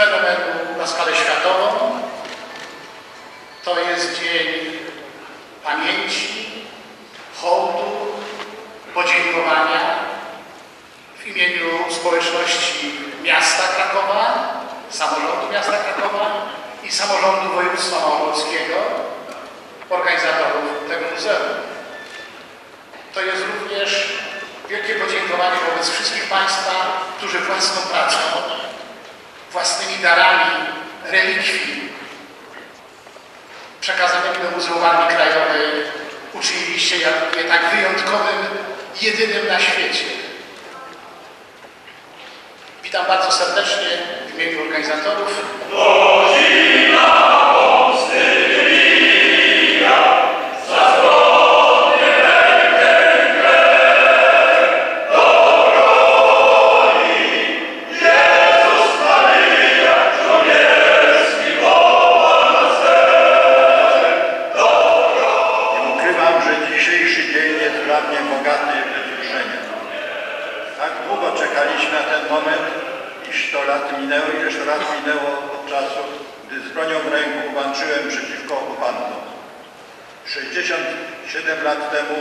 fenomenu na skalę światową. To jest dzień pamięci, hołdu, podziękowania w imieniu społeczności miasta Krakowa, samorządu miasta Krakowa i samorządu województwa małopolskiego, organizatorów tego muzeum. To jest również wielkie podziękowanie wobec wszystkich Państwa, którzy własną pracą, własnymi darami, relikwii przekazanymi do Muzeum Armii Krajowej uczyniliście je tak wyjątkowym, jedynym na świecie. Witam bardzo serdecznie w imieniu organizatorów. Minęło od czasu, gdy z bronią w ręku walczyłem przeciwko okupantom. 67 lat temu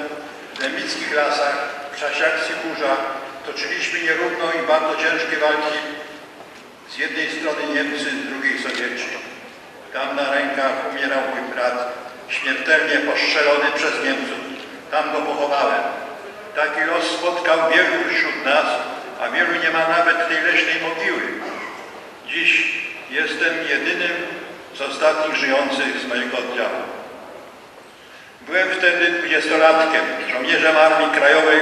w emickich lasach w czasie akcji Burza toczyliśmy nierówną i bardzo ciężkie walki z jednej strony Niemcy, z drugiej Sowieci. Tam na rękach umierał mój brat, śmiertelnie postrzelony przez Niemców. Tam go pochowałem. Taki los spotkał wielu wśród nas, a wielu nie ma nawet tej leśnej mogiły. Dziś jestem jedynym z ostatnich żyjących z mojego oddziału. Byłem wtedy dwudziestolatkiem, żołnierzem Armii Krajowej,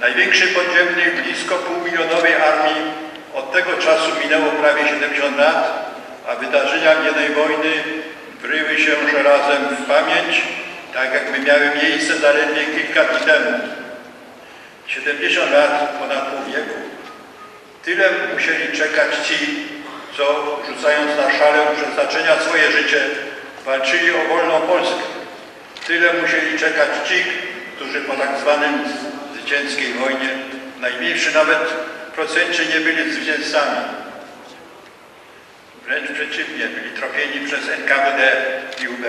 największej podziemnej, blisko półmilionowej armii. Od tego czasu minęło prawie 70 lat, a wydarzenia jednej wojny wryły się żelazem w pamięć, tak jakby miały miejsce zaledwie kilka dni temu. 70 lat, ponad pół wieku. Tyle musieli czekać ci, co rzucając na szalę przeznaczenia swoje życie, walczyli o wolną Polskę. Tyle musieli czekać ci, którzy po tak zwanym zwycięskiej wojnie w najmniejszym nawet procencie nie byli zwycięzcami. Wręcz przeciwnie, byli tropieni przez NKWD i UB,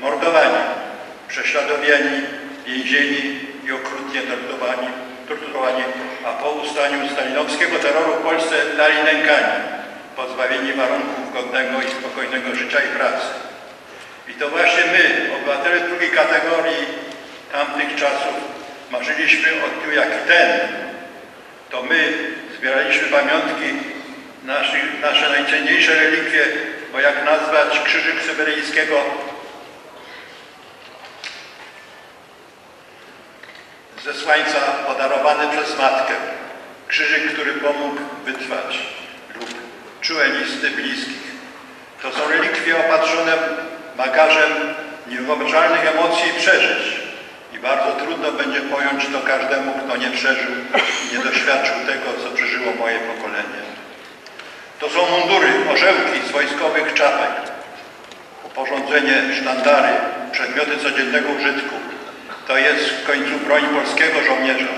mordowani, prześladowani, więzieni i okrutnie torturowani, torturowani, a po ustaniu stalinowskiego terroru w Polsce dali nękani, pozbawieni warunków godnego i spokojnego życia i pracy. I to właśnie my, obywatele drugiej kategorii tamtych czasów, marzyliśmy o dniu jak ten. To my zbieraliśmy pamiątki, naszych, nasze najcenniejsze relikwie, bo jak nazwać krzyżyk syberyjskiego zesłańca podarowany przez matkę. Krzyżyk, który pomógł wytrwać czułe listy bliskich. To są relikwie opatrzone bagażem niewyobrażalnych emocji i przeżyć. I bardzo trudno będzie pojąć to każdemu, kto nie przeżył i nie doświadczył tego, co przeżyło moje pokolenie. To są mundury, orzełki z wojskowych czapek, uporządzenie, sztandary, przedmioty codziennego użytku. To jest w końcu broń polskiego żołnierza.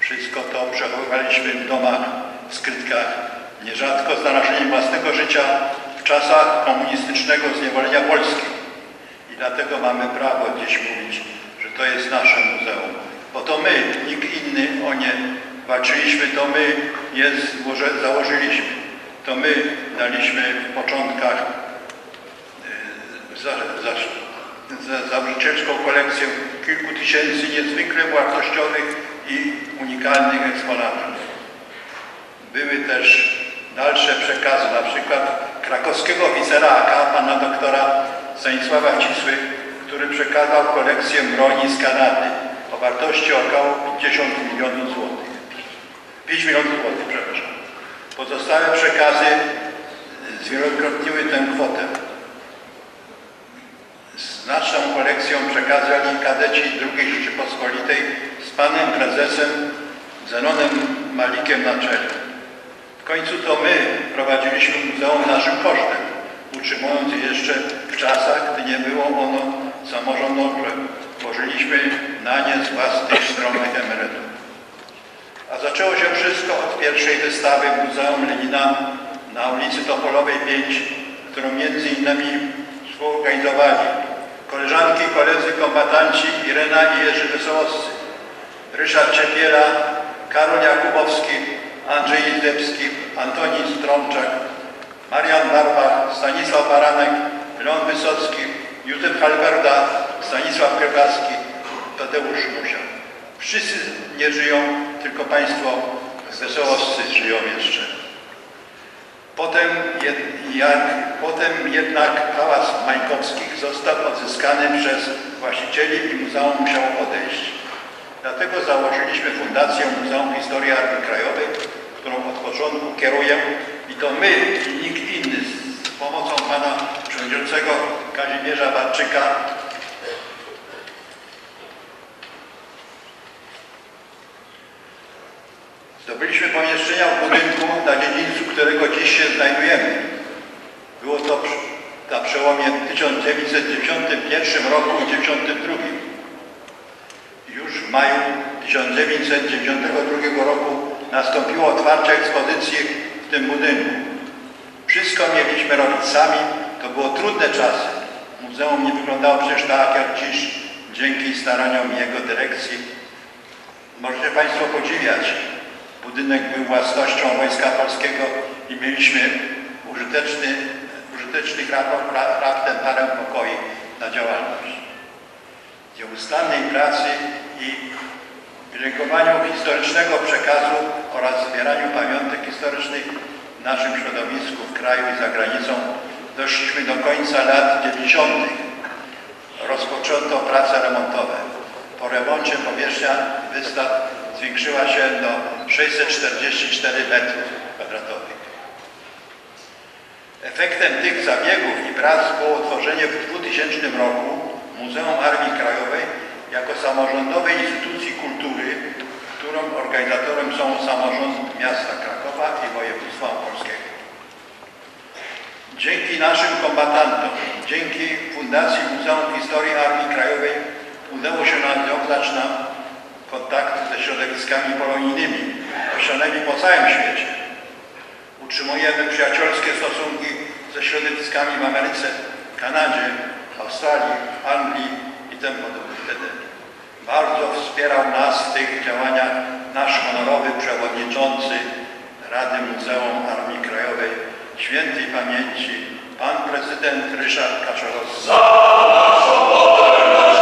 Wszystko to przechowywaliśmy w domach, w skrytkach, nierzadko z narażeniem własnego życia w czasach komunistycznego zniewolenia Polski. I dlatego mamy prawo dziś mówić, że to jest nasze muzeum. Bo to my, nikt inny o nie walczyliśmy, to my je założyliśmy. To my daliśmy w początkach za, za, za założycielską kolekcję kilku tysięcy niezwykle wartościowych i unikalnych eksponatów. Były też dalsze przekazy, na przykład krakowskiego oficera AK, pana doktora Stanisława Cisły, który przekazał kolekcję broni z Kanady o wartości około 50 milionów złotych. 5 milionów złotych, przepraszam. Pozostałe przekazy zwielokrotniły tę kwotę. Znaczną kolekcją przekazali kadeci II Rzeczypospolitej z panem prezesem Zenonem Malikiem na czele. W końcu to my prowadziliśmy muzeum naszym kosztem, utrzymując je jeszcze w czasach, gdy nie było ono samorządowe. Tworzyliśmy na nie z własnych skromnych emerytur. A zaczęło się wszystko od pierwszej wystawy w Muzeum Lenina na ulicy Topolowej 5, którą między innymi współorganizowali koleżanki i koledzy kombatanci Irena i Jerzy Wesołowscy, Ryszard Ciepiela, Karol Jakubowski, Andrzej Izdebski, Antoni Strączak, Marian Barbach, Stanisław Baranek, Leon Wysocki, Józef Halberda, Stanisław Kiełkarski, Tadeusz Musiał. Wszyscy nie żyją, tylko państwo wesołowscy żyją jeszcze. Potem, jed, jak, potem jednak Pałac Majkowskich został odzyskany przez właścicieli i muzeum musiało odejść. Dlatego założyliśmy Fundację Muzeum Historii Armii Krajowej, którą od początku kieruję i to my i nikt inny z pomocą pana przewodniczącego Kazimierza Barczyka Zdobyliśmy pomieszczenia w budynku na dziedzińcu, którego dziś się znajdujemy. Było to na przełomie 1991 roku i 1992. Już w maju 1992 roku nastąpiło otwarcie ekspozycji w tym budynku. Wszystko mieliśmy robić sami, to było trudne czasy. Muzeum nie wyglądało przecież tak jak dziś, dzięki staraniom jego dyrekcji. Możecie Państwo podziwiać. Budynek był własnością Wojska Polskiego i mieliśmy użyteczny, użytecznych rap- ra- raptem parę pokoi na działalność. Nieustannej pracy i pielęgnowaniu historycznego przekazu oraz zbieraniu pamiątek historycznych w naszym środowisku, w kraju i za granicą doszliśmy do końca lat 90. Rozpoczęto prace remontowe. Po remoncie powierzchnia wystaw zwiększyła się do 644 metrów kwadratowych. Efektem tych zabiegów i prac było utworzenie w 2000 roku Muzeum Armii Krajowej jako samorządowej instytucji kultury, którą organizatorem są samorząd miasta Krakowa i województwa opolskiego. Dzięki naszym kombatantom, dzięki Fundacji Muzeum Historii Armii Krajowej udało się nawiązać nam kontakty ze środowiskami polonijnymi, posiadanymi po całym świecie. Utrzymujemy przyjacielskie stosunki ze środowiskami w Ameryce, Kanadzie, Australii, Anglii i tym podobnych wtedy. Bardzo wspierał nas w tych działaniach nasz honorowy przewodniczący Rady Muzeum Armii Krajowej świętej pamięci pan prezydent Ryszard Kaczorowski. Boże,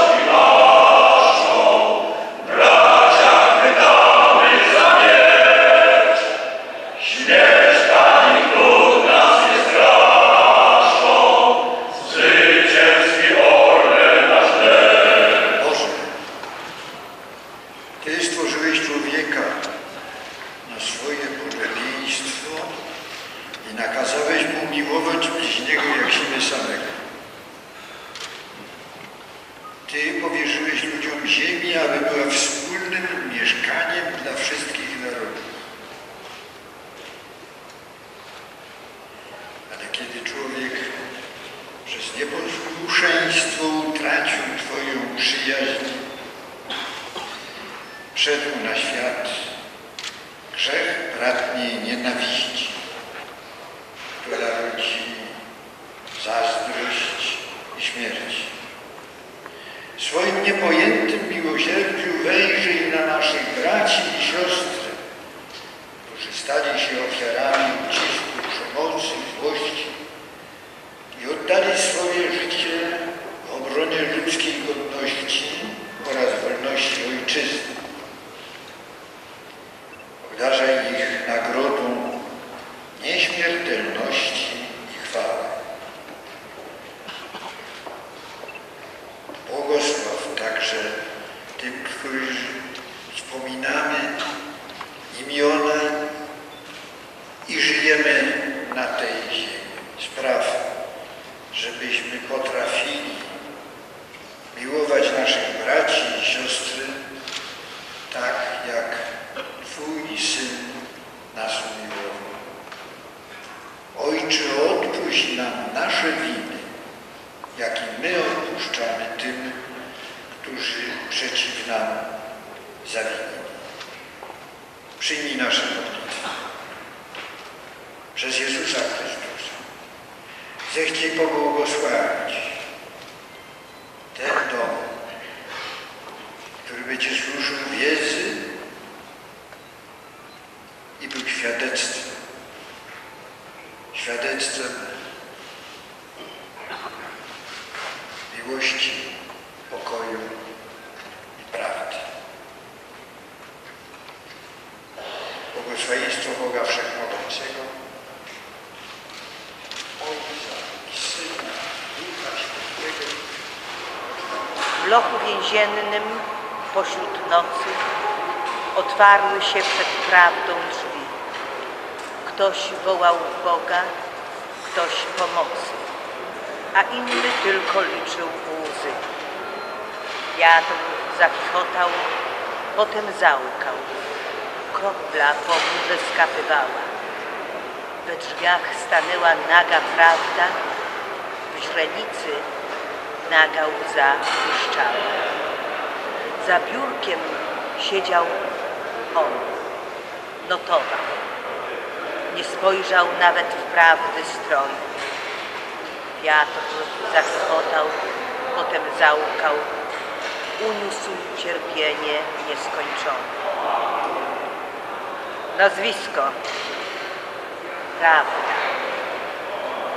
przez nieposłuszeństwo utracił Twoją przyjaźń, wszedł na świat grzech bratniej nienawiści, która rodzi zazdrość i śmierć. W swoim niepojętym miłosierdziu wejrzyj na naszych braci i siostry, którzy stali się ofiarami ucisku, i oddali swoje życie w obronie ludzkiej godności oraz wolności ojczyzny. Obdarzaj ich nagrodą nieśmiertelności i chwały. Błogosław także tym, których wspominamy imiona i żyjemy na tej ziemi. Spraw, żebyśmy potrafili miłować naszych braci i siostry tak, jak Twój Syn nas umiłował. Ojcze, odpuść nam nasze winy, jak i my odpuszczamy tym, którzy przeciw nam zawinili. Przyjmij nasze modlitwy. Przez Jezusa Chrystusa. Zechciej pobłogosławić ten dom, który będzie służył wiedzy i był świadectwem. Świadectwem miłości, pokoju i prawdy. Błogosławieństwo Boga Wszechmogącego, Ojca i Syna, Ducha Świętego, W lochu więziennym pośród nocy otwarły się przed prawdą drzwi. Ktoś wołał Boga, ktoś pomocy, a inny tylko liczył łzy. Wiatr zachichotał, potem załkał. Kropla po murze skapywała. We drzwiach stanęła naga prawda, w źrenicy naga łza błyszczała. Za biurkiem siedział on, notował. Nie spojrzał nawet w prawdy stroj. Wiatr zachichotał, potem załkał, uniósł cierpienie nieskończone. Nazwisko. Prawda.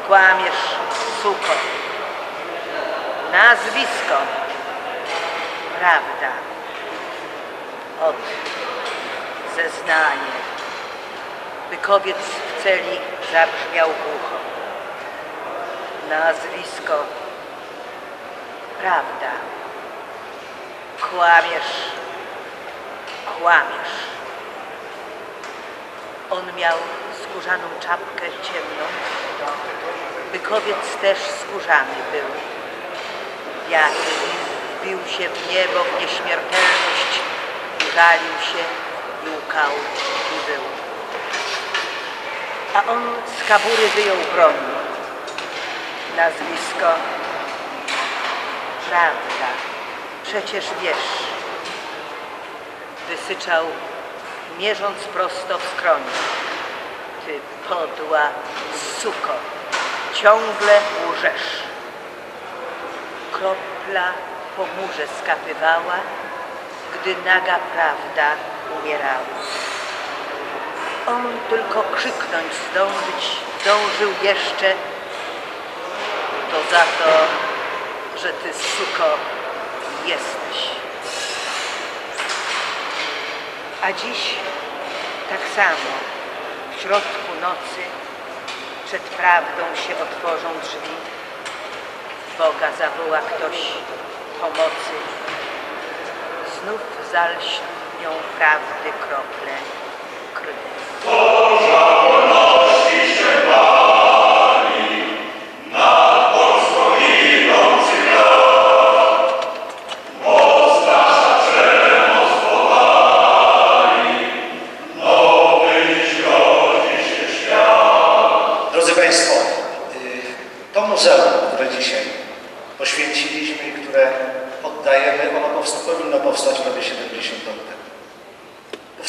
Kłamiesz, suko. Nazwisko. Prawda. Od zeznanie. Bykowiec w celi zabrzmiał głucho. Nazwisko. Prawda. Kłamiesz. Kłamiesz. On miał skórzaną czapkę ciemną. Bykowiec też skórzany był. Wiatr wbił się w niebo w nieśmiertelność, żalił się, łukał i był. A on z kabury wyjął broń. Nazwisko. Prawda. Przecież wiesz. Wysyczał, mierząc prosto w skroń. Ty podła suko, ciągle łżesz. Kropla po murze skapywała, gdy naga prawda umierała. On tylko krzyknąć zdążyć dążył jeszcze, to za to, że ty suko jesteś. A dziś tak samo, w środku nocy, przed prawdą się otworzą drzwi. Boga zawoła ktoś pomocy. Znów zalśnią prawdy krople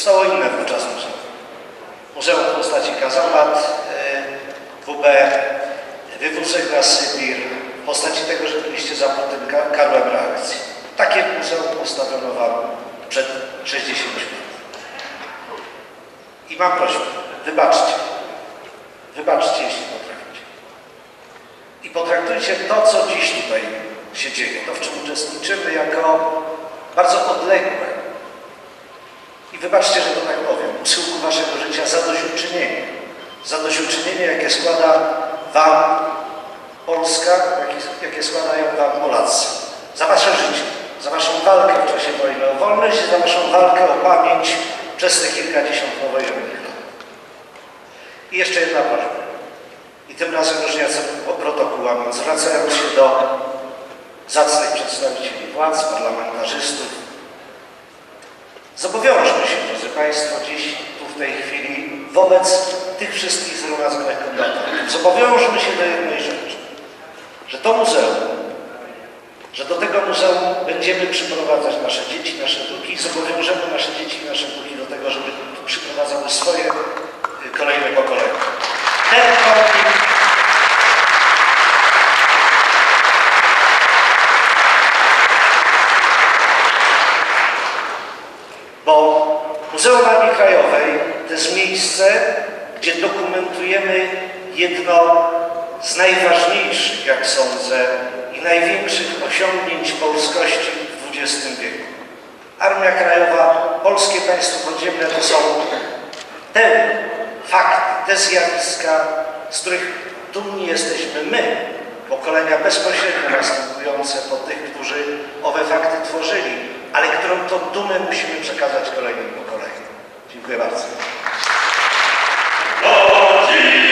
Powstało inne wówczas muzeum. Muzeum w postaci kazamat, y, WB, wywózek na Sybir, w postaci tego, że byliście za ka- karłem reakcji. Takie muzeum postawiono Wam przed 60 lat. I mam prośbę, wybaczcie. Wybaczcie, jeśli potraficie. I potraktujcie to, co dziś tutaj się dzieje, to w czym uczestniczymy, jako bardzo odległe. I wybaczcie, że to tak powiem, usyłku waszego życia zadośćuczynienie. Zadośćuczynienie, jakie składa wam Polska, jakie, jakie składają wam Polacy. Za wasze życie, za waszą walkę w czasie wojny o wolność i za waszą walkę o pamięć przez te kilkadziesiąt powojennych lat. I jeszcze jedna prośba. I tym razem już nie o protokół zwracając się do zacnych przedstawicieli władz, parlamentarzystów. Zobowiążmy się, drodzy Państwo, dziś, tu w tej chwili, wobec tych wszystkich zgromadzonych kombatantów. Zobowiążmy się do jednej rzeczy, że to muzeum, że do tego muzeum będziemy przyprowadzać nasze dzieci, nasze wnuki i zobowiążemy nasze dzieci nasze wnuki do tego, żeby przyprowadzały swoje y, kolejne pokolenia. Ten konflikt Bo Muzeum Armii Krajowej to jest miejsce, gdzie dokumentujemy jedno z najważniejszych, jak sądzę, i największych osiągnięć polskości w XX wieku. Armia Krajowa, Polskie Państwo Podziemne to są te fakty, te zjawiska, z których dumni jesteśmy my, pokolenia bezpośrednio następujące po tych, którzy owe fakty tworzyli, ale którą tą dumę musimy przekazać kolejnym pokoleniom. Dziękuję bardzo. Hoje